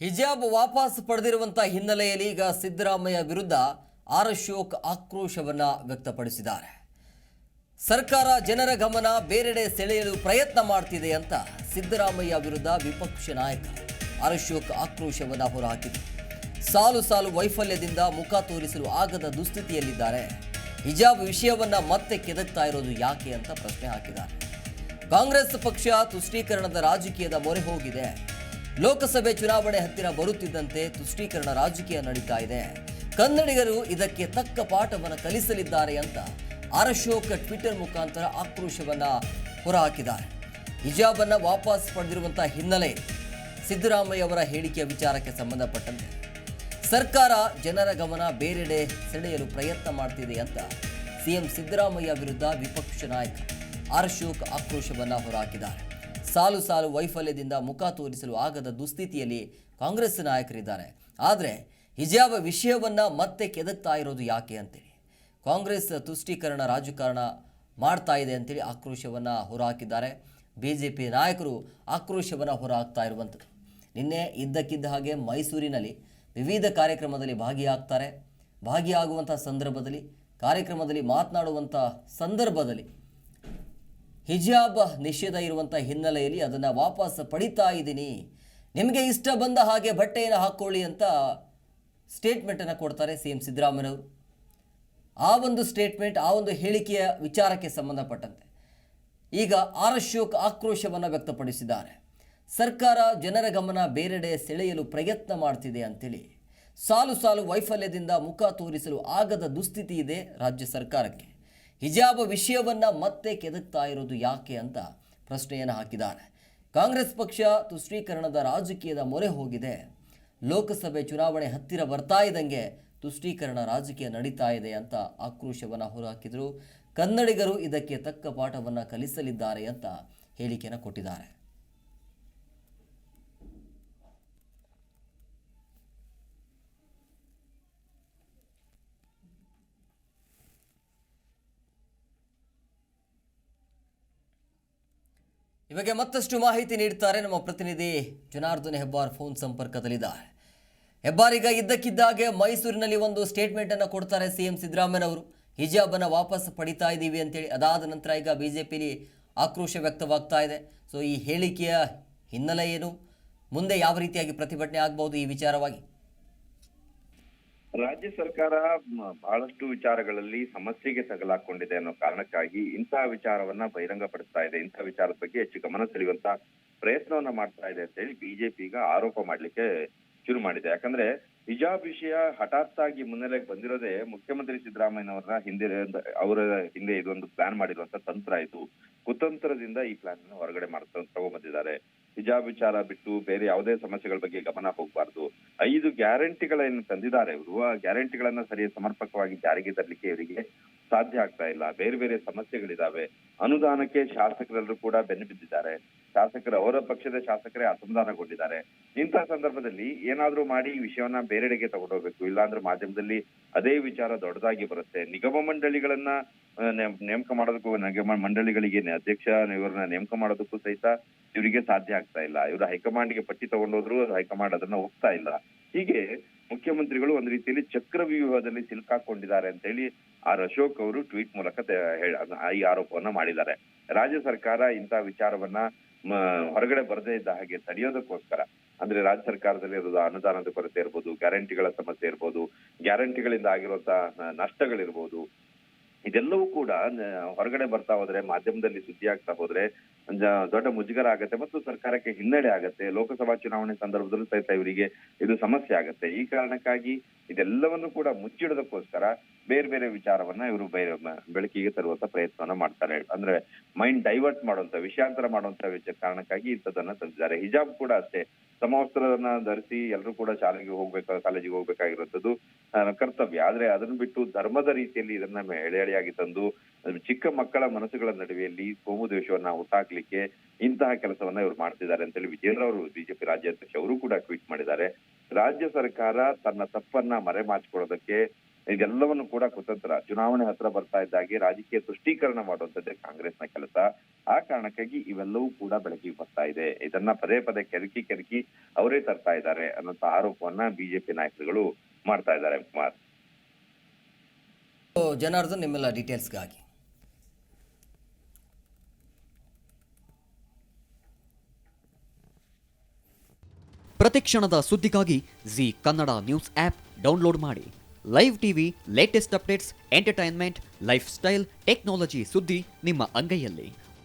ಹಿಜಾಬ್ ವಾಪಸ್ ಪಡೆದಿರುವಂತಹ ಹಿನ್ನೆಲೆಯಲ್ಲಿ ಈಗ ಸಿದ್ದರಾಮಯ್ಯ ವಿರುದ್ಧ ಆರ್ ಅಶೋಕ್ ಆಕ್ರೋಶವನ್ನ ವ್ಯಕ್ತಪಡಿಸಿದ್ದಾರೆ. ಸರ್ಕಾರ ಜನರ ಗಮನ ಬೇರೆಡೆ ಸೆಳೆಯಲು ಪ್ರಯತ್ನ ಮಾಡ್ತಿದೆ ಅಂತ ಸಿದ್ದರಾಮಯ್ಯ ವಿರುದ್ಧ ವಿಪಕ್ಷ ನಾಯಕ ಆರ್ ಅಶೋಕ್ ಆಕ್ರೋಶವನ್ನ ಹೊರಹಾಕಿದೆ. ಸಾಲು ಸಾಲು ವೈಫಲ್ಯದಿಂದ ಮುಖ ತೋರಿಸಲು ಆಗದ ದುಸ್ಥಿತಿಯಲ್ಲಿದ್ದಾರೆ. ಹಿಜಾಬ್ ವಿಷಯವನ್ನ ಮತ್ತೆ ಕೆದಕ್ತಾ ಇರೋದು ಯಾಕೆ ಅಂತ ಪ್ರಶ್ನೆ ಹಾಕಿದ್ದಾರೆ. ಕಾಂಗ್ರೆಸ್ ಪಕ್ಷ ತುಷ್ಟೀಕರಣದ ರಾಜಕೀಯದ ಮೊರೆ ಹೋಗಿದೆ. ಲೋಕಸಭೆ ಚುನಾವಣೆ ಹತ್ತಿರ ಬರುತ್ತಿದ್ದಂತೆ ತುಷ್ಟೀಕರಣ ರಾಜಕೀಯ ನಡೀತಾ ಇದೆ. ಕನ್ನಡಿಗರು ಇದಕ್ಕೆ ತಕ್ಕ ಪಾಠವನ್ನು ಕಲಿಸಲಿದ್ದಾರೆ ಅಂತ ಅರಶೋಕ್ ಟ್ವಿಟರ್ ಮುಖಾಂತರ ಆಕ್ರೋಶವನ್ನ ಹೊರಹಾಕಿದ್ದಾರೆ. ಹಿಜಾಬನ್ನ ವಾಪಸ್ ಪಡೆದಿರುವಂತಹ ಹಿನ್ನೆಲೆ ಸಿದ್ದರಾಮಯ್ಯ ಅವರ ಹೇಳಿಕೆಯ ವಿಚಾರಕ್ಕೆ ಸಂಬಂಧಪಟ್ಟಂತೆ. ಸರ್ಕಾರ ಜನರ ಗಮನ ಬೇರೆಡೆ ಸೆಳೆಯಲು ಪ್ರಯತ್ನ ಮಾಡ್ತಿದೆ ಅಂತ ಸಿಎಂ ಸಿದ್ದರಾಮಯ್ಯ ವಿರುದ್ಧ ವಿಪಕ್ಷ ನಾಯಕ ಅರಶೋಕ್ ಆಕ್ರೋಶವನ್ನ ಹೊರಹಾಕಿದ್ದಾರೆ. ಸಾಲು ಸಾಲು ವೈಫಲ್ಯದಿಂದ ಮುಖ ತೋರಿಸಲು ಆಗದ ದುಸ್ಥಿತಿಯಲ್ಲಿ ಕಾಂಗ್ರೆಸ್ ನಾಯಕರಿದ್ದಾರೆ. ಆದರೆ ಹಿಜಾಬ್ ವಿಷಯವನ್ನು ಮತ್ತೆ ಕೆದಕ್ತಾ ಇರೋದು ಯಾಕೆ ಅಂತೇಳಿ. ಕಾಂಗ್ರೆಸ್ ತುಷ್ಟೀಕರಣ ರಾಜಕಾರಣ ಮಾಡ್ತಾ ಇದೆ ಅಂತೇಳಿ ಆಕ್ರೋಶವನ್ನು ಹೊರಹಾಕಿದ್ದಾರೆ. ಪಿ ನಾಯಕರು ಆಕ್ರೋಶವನ್ನು ಹೊರಹಾಕ್ತಾ ಇರುವಂಥದ್ದು. ನಿನ್ನೆ ಇದ್ದಕ್ಕಿದ್ದ ಹಾಗೆ ಮೈಸೂರಿನಲ್ಲಿ ವಿವಿಧ ಕಾರ್ಯಕ್ರಮದಲ್ಲಿ ಭಾಗಿಯಾಗ್ತಾರೆ. ಭಾಗಿಯಾಗುವಂಥ ಸಂದರ್ಭದಲ್ಲಿ, ಕಾರ್ಯಕ್ರಮದಲ್ಲಿ ಮಾತನಾಡುವಂಥ ಸಂದರ್ಭದಲ್ಲಿ ಹಿಜಾಬ್ ನಿಷೇಧ ಇರುವಂಥ ಹಿನ್ನೆಲೆಯಲ್ಲಿ ಅದನ್ನು ವಾಪಸ್ ಪಡಿತಾ ಇದ್ದೀನಿ. ನಿಮಗೆ ಇಷ್ಟ ಬಂದ ಹಾಗೆ ಬಟ್ಟೆಯನ್ನು ಹಾಕ್ಕೊಳ್ಳಿ ಅಂತ ಸ್ಟೇಟ್ಮೆಂಟನ್ನು ಕೊಡ್ತಾರೆ ಸಿ ಎಂ ಸಿದ್ದರಾಮಯ್ಯವರು ಆ ಒಂದು ಸ್ಟೇಟ್ಮೆಂಟ್ ಆ ಒಂದು ಹೇಳಿಕೆಯ ವಿಚಾರಕ್ಕೆ ಸಂಬಂಧಪಟ್ಟಂತೆ. ಈಗ ಆರ್ ಅಶೋಕ್ ಆಕ್ರೋಶವನ್ನು ವ್ಯಕ್ತಪಡಿಸಿದ್ದಾರೆ. ಸರ್ಕಾರ ಜನರ ಗಮನ ಬೇರೆಡೆ ಸೆಳೆಯಲು ಪ್ರಯತ್ನ ಮಾಡ್ತಿದೆ ಅಂತೇಳಿ. ಸಾಲು ಸಾಲು ವೈಫಲ್ಯದಿಂದ ಮುಖ ತೋರಿಸಲು ಆಗದ ದುಸ್ಥಿತಿ ಇದೆ ರಾಜ್ಯ ಸರ್ಕಾರಕ್ಕೆ. ಹಿಜಾಬ್ ವಿಷಯವನ್ನು ಮತ್ತೆ ಕೆದಕ್ತಾ ಇರೋದು ಯಾಕೆ ಅಂತ ಪ್ರಶ್ನೆಯನ್ನು ಹಾಕಿದ್ದಾರೆ. ಕಾಂಗ್ರೆಸ್ ಪಕ್ಷ ತುಷ್ಟೀಕರಣದ ರಾಜಕೀಯದ ಮೊರೆ ಹೋಗಿದೆ. ಲೋಕಸಭೆ ಚುನಾವಣೆ ಹತ್ತಿರ ಬರ್ತಾ ಇದ್ದಂಗೆ ತುಷ್ಟೀಕರಣ ರಾಜಕೀಯ ನಡೀತಾ ಇದೆ ಅಂತ ಆಕ್ರೋಶವನ್ನು ಹೊರಹಾಕಿದರು. ಕನ್ನಡಿಗರು ಇದಕ್ಕೆ ತಕ್ಕ ಪಾಠವನ್ನು ಕಲಿಸಲಿದ್ದಾರೆ ಅಂತ ಹೇಳಿಕೆಯನ್ನು ಕೊಟ್ಟಿದ್ದಾರೆ. ಬಗ್ಗೆ ಮತ್ತಷ್ಟು ಮಾಹಿತಿ ನೀಡ್ತಾರೆ ನಮ್ಮ ಪ್ರತಿನಿಧಿ ಜನಾರ್ದನ್ ಹೆಬ್ಬಾರ್ ಫೋನ್ ಸಂಪರ್ಕದಲ್ಲಿದ್ದಾರೆ ಹೆಬ್ಬಾರ್ ಈಗ ಇದ್ದಕ್ಕಿದ್ದಾಗೆ ಮೈಸೂರಿನಲ್ಲಿ ಒಂದು ಸ್ಟೇಟ್ಮೆಂಟ್ ಅನ್ನು ಕೊಡ್ತಾರೆ ಸಿ ಎಂ ಸಿದ್ದರಾಮಯ್ಯನವರು ಹಿಜಾಬನ್ನು ವಾಪಸ್ ಪಡಿತಾ ಇದ್ದೀವಿ ಅಂತೇಳಿ. ಅದಾದ ನಂತರ ಈಗ ಬಿ ಜೆ ಪಿಲಿ ಆಕ್ರೋಶ ವ್ಯಕ್ತವಾಗ್ತಾ ಇದೆ. ಸೊ ಈ ಹೇಳಿಕೆಯ ಹಿನ್ನೆಲೆ ಏನು? ಮುಂದೆ ಯಾವ ರೀತಿಯಾಗಿ ಪ್ರತಿಭಟನೆ ಆಗಬಹುದು ಈ ವಿಚಾರವಾಗಿ? ರಾಜ್ಯ ಸರ್ಕಾರ ಬಹಳಷ್ಟು ವಿಚಾರಗಳಲ್ಲಿ ಸಮಸ್ಯೆಗೆ ತಗಲಾಕೊಂಡಿದೆ ಅನ್ನೋ ಕಾರಣಕ್ಕಾಗಿ ಇಂತಹ ವಿಚಾರವನ್ನ ಬಹಿರಂಗಪಡಿಸ್ತಾ ಇದೆ. ಇಂತಹ ವಿಚಾರದ ಬಗ್ಗೆ ಹೆಚ್ಚು ಗಮನ ಸೆಳೆಯುವಂತ ಪ್ರಯತ್ನವನ್ನ ಮಾಡ್ತಾ ಇದೆ ಅಂತ ಹೇಳಿ ಬಿಜೆಪಿ ಈಗ ಆರೋಪ ಮಾಡ್ಲಿಕ್ಕೆ ಶುರು ಮಾಡಿದೆ. ಯಾಕಂದ್ರೆ ಹಿಜಾಬ್ ವಿಷಯ ಹಠಾತ್ ಆಗಿ ಮುನ್ನೆಲೆಗೆ ಬಂದಿರೋದೇ ಮುಖ್ಯಮಂತ್ರಿ ಸಿದ್ದರಾಮಯ್ಯನವರ ಹಿಂದೆ, ಅವರ ಹಿಂದೆ ಇದೊಂದು ಪ್ಲಾನ್ ಮಾಡಿರುವಂತ ತಂತ್ರ ಇದು. ಕುತಂತ್ರದಿಂದ ಈ ಪ್ಲಾನ್ ಅನ್ನು ಹೊರಗಡೆ ಮಾಡ್ತಾ ತಗೊಂಡ್ಬಂದಿದ್ದಾರೆ ಹಿಜಾಬ್ ವಿಚಾರ ಬಿಟ್ಟು ಬೇರೆ ಯಾವುದೇ ಸಮಸ್ಯೆಗಳ ಬಗ್ಗೆ ಗಮನ ಹೋಗಬಾರ್ದು. ಐದು ಗ್ಯಾರಂಟಿಗಳೇನು ತಂದಿದ್ದಾರೆ ಇವರು. ಆ ಗ್ಯಾರಂಟಿಗಳನ್ನ ಸರಿ ಸಮರ್ಪಕವಾಗಿ ಜಾರಿಗೆ ತರಲಿಕ್ಕೆ ಇವರಿಗೆ ಸಾಧ್ಯ ಆಗ್ತಾ ಇಲ್ಲ. ಬೇರೆ ಬೇರೆ ಸಮಸ್ಯೆಗಳಿದಾವೆ. ಅನುದಾನಕ್ಕೆ ಶಾಸಕರೆಲ್ಲರೂ ಕೂಡ ಬೆನ್ನು ಬಿದ್ದಿದ್ದಾರೆ. ಶಾಸಕರು ಅವರ ಪಕ್ಷದ ಶಾಸಕರೇ ಅಸಮಾಧಾನಗೊಂಡಿದ್ದಾರೆ. ಇಂತಹ ಸಂದರ್ಭದಲ್ಲಿ ಏನಾದ್ರೂ ಮಾಡಿ ಈ ವಿಷಯವನ್ನ ಬೇರೆಡೆಗೆ ತಗೊಂಡೋಗ್ಬೇಕು. ಇಲ್ಲಾಂದ್ರೆ ಮಾಧ್ಯಮದಲ್ಲಿ ಅದೇ ವಿಚಾರ ದೊಡ್ಡದಾಗಿ ಬರುತ್ತೆ. ನಿಗಮ ಮಂಡಳಿಗಳನ್ನ ನೇಮಕ ಮಾಡೋದಕ್ಕೂ ಮಂಡಳಿಗಳಿಗೆ ಅಧ್ಯಕ್ಷ ಇವರನ್ನ ನೇಮಕ ಮಾಡೋದಕ್ಕೂ ಸಹಿತ ಇವರಿಗೆ ಸಾಧ್ಯ ಆಗ್ತಾ ಇಲ್ಲ. ಇವರು ಹೈಕಮಾಂಡ್ಗೆ ಪಟ್ಟಿ ತಗೊಂಡೋದ್ರು ಹೈಕಮಾಂಡ್ ಅದನ್ನ ಒಪ್ತಾ ಇಲ್ಲ. ಹೀಗೆ ಮುಖ್ಯಮಂತ್ರಿಗಳು ಒಂದು ರೀತಿಯಲ್ಲಿ ಚಕ್ರ ಚಕ್ರವ್ಯೂಹದಲ್ಲಿ ಸಿಲುಕಾಕೊಂಡಿದ್ದಾರೆ ಅಂತ ಹೇಳಿ ಆರ್ ಅಶೋಕ್ ಅವರು ಟ್ವೀಟ್ ಮೂಲಕ ಈ ಆರೋಪವನ್ನ ಮಾಡಿದ್ದಾರೆ. ರಾಜ್ಯ ಸರ್ಕಾರ ಇಂತಹ ವಿಚಾರವನ್ನ ಹೊರಗಡೆ ಬರದೇ ಇದ್ದ ಹಾಗೆ ತಡೆಯೋದಕ್ಕೋಸ್ಕರ, ಅಂದ್ರೆ ರಾಜ್ಯ ಸರ್ಕಾರದಲ್ಲಿ ಇರೋದು ಅನುದಾನದ ಕೊರತೆ ಇರ್ಬೋದು, ಗ್ಯಾರಂಟಿಗಳ ಸಮಸ್ಯೆ ಇರ್ಬೋದು, ಗ್ಯಾರಂಟಿಗಳಿಂದ ಆಗಿರುವಂತಹ ನಷ್ಟಗಳಿರ್ಬೋದು ಇದೆಲ್ಲವೂ ಕೂಡ ಹೊರಗಡೆ ಬರ್ತಾ ಹೋದ್ರೆ, ಮಾಧ್ಯಮದಲ್ಲಿ ಸುದ್ದಿ ಆಗ್ತಾ ಹೋದ್ರೆ ದೊಡ್ಡ ಮುಜುಗರ ಆಗತ್ತೆ ಮತ್ತು ಸರ್ಕಾರಕ್ಕೆ ಹಿನ್ನಡೆ ಆಗತ್ತೆ. ಲೋಕಸಭಾ ಚುನಾವಣೆ ಸಂದರ್ಭದಲ್ಲೂ ಸಹಿತ ಇವರಿಗೆ ಇದು ಸಮಸ್ಯೆ ಆಗತ್ತೆ. ಈ ಕಾರಣಕ್ಕಾಗಿ ಇದೆಲ್ಲವನ್ನು ಕೂಡ ಮುಚ್ಚಿಡೋದಕ್ಕೋಸ್ಕರ ಬೇರೆ ಬೇರೆ ವಿಚಾರವನ್ನ ಇವರು ಬೆಳಕಿಗೆ ತರುವಂತ ಪ್ರಯತ್ನವನ್ನ ಮಾಡ್ತಾರೆ. ಅಂದ್ರೆ ಮೈಂಡ್ ಡೈವರ್ಟ್ ಮಾಡುವಂತ, ವಿಷಯಾಂತರ ಮಾಡುವಂತ ಕಾರಣಕ್ಕಾಗಿ ಇಂಥದ್ದನ್ನ ತಂದಿದ್ದಾರೆ. ಹಿಜಾಬ್ ಕೂಡ ಅಷ್ಟೇ. ಸಮವಸ್ತ್ರವನ್ನ ಧರಿಸಿ ಎಲ್ಲರೂ ಕೂಡ ಶಾಲೆಗೆ ಹೋಗ್ಬೇಕ, ಕಾಲೇಜಿಗೆ ಹೋಗ್ಬೇಕಾಗಿರುವಂತದ್ದು ಕರ್ತವ್ಯ. ಆದ್ರೆ ಅದನ್ನ ಬಿಟ್ಟು ಧರ್ಮದ ರೀತಿಯಲ್ಲಿ ಇದನ್ನ ಮೆ- ಎಳೆ ಎಳೆಯಾಗಿ ತಂದು ಚಿಕ್ಕ ಮಕ್ಕಳ ಮನಸ್ಸುಗಳ ನಡುವೆಯಲ್ಲಿ ಕೋಮು ದ್ವೇಷವನ್ನ ಹುಟ್ಟಾಕ್ಲಿಕ್ಕೆ ಇಂತಹ ಕೆಲಸವನ್ನ ಇವರು ಮಾಡ್ತಿದ್ದಾರೆ ಅಂತೇಳಿ ವಿಜೇಂದ್ರ ಅವರು, ಬಿಜೆಪಿ ರಾಜ್ಯಾಧ್ಯಕ್ಷ ಅವರು ಕೂಡ ಟ್ವೀಟ್ ಮಾಡಿದ್ದಾರೆ. ರಾಜ್ಯ ಸರ್ಕಾರ ತನ್ನ ತಪ್ಪನ್ನ ಮರೆಮಾಚಿಕೊಳ್ಳೋದಕ್ಕೆ ಇದೆಲ್ಲವನ್ನು ಕೂಡ ಕುತಂತ್ರ. ಚುನಾವಣೆ ಹತ್ರ ಬರ್ತಾ ಇದ್ದಾಗೆ ರಾಜಕೀಯ ತುಷ್ಟೀಕರಣ ಮಾಡುವಂತದ್ದೇ ಕಾಂಗ್ರೆಸ್ನ ಕೆಲಸ. ಆ ಕಾರಣಕ್ಕಾಗಿ ಇವೆಲ್ಲವೂ ಕೂಡ ಬೆಳಕಿಗೆ ಬರ್ತಾ ಇದೆ. ಇದನ್ನ ಪದೇ ಪದೇ ಕೆರಕಿ ಕೆರಕಿ ಅವರೇ ತರ್ತಾ ಇದ್ದಾರೆ ಅನ್ನೋಂತ ಆರೋಪವನ್ನ ಬಿಜೆಪಿ ನಾಯಕರುಗಳು ಮಾಡ್ತಾ ಇದ್ದಾರೆ ಕುಮಾರ್. ಜನಾರ್ದನ್ ನಿಮ್ಮೆಲ್ಲ ಡೀಟೇಲ್ಸ್ಗಾಗಿ ಪ್ರತಿಕ್ಷಣದ ಸುದ್ದಿಗಾಗಿ Zee Kannada news app download ಮಾಡಿ. Live TV latest updates entertainment lifestyle technology ಸುದ್ದಿ ನಿಮ್ಮ ಅಂಗೈಯಲ್ಲಿ.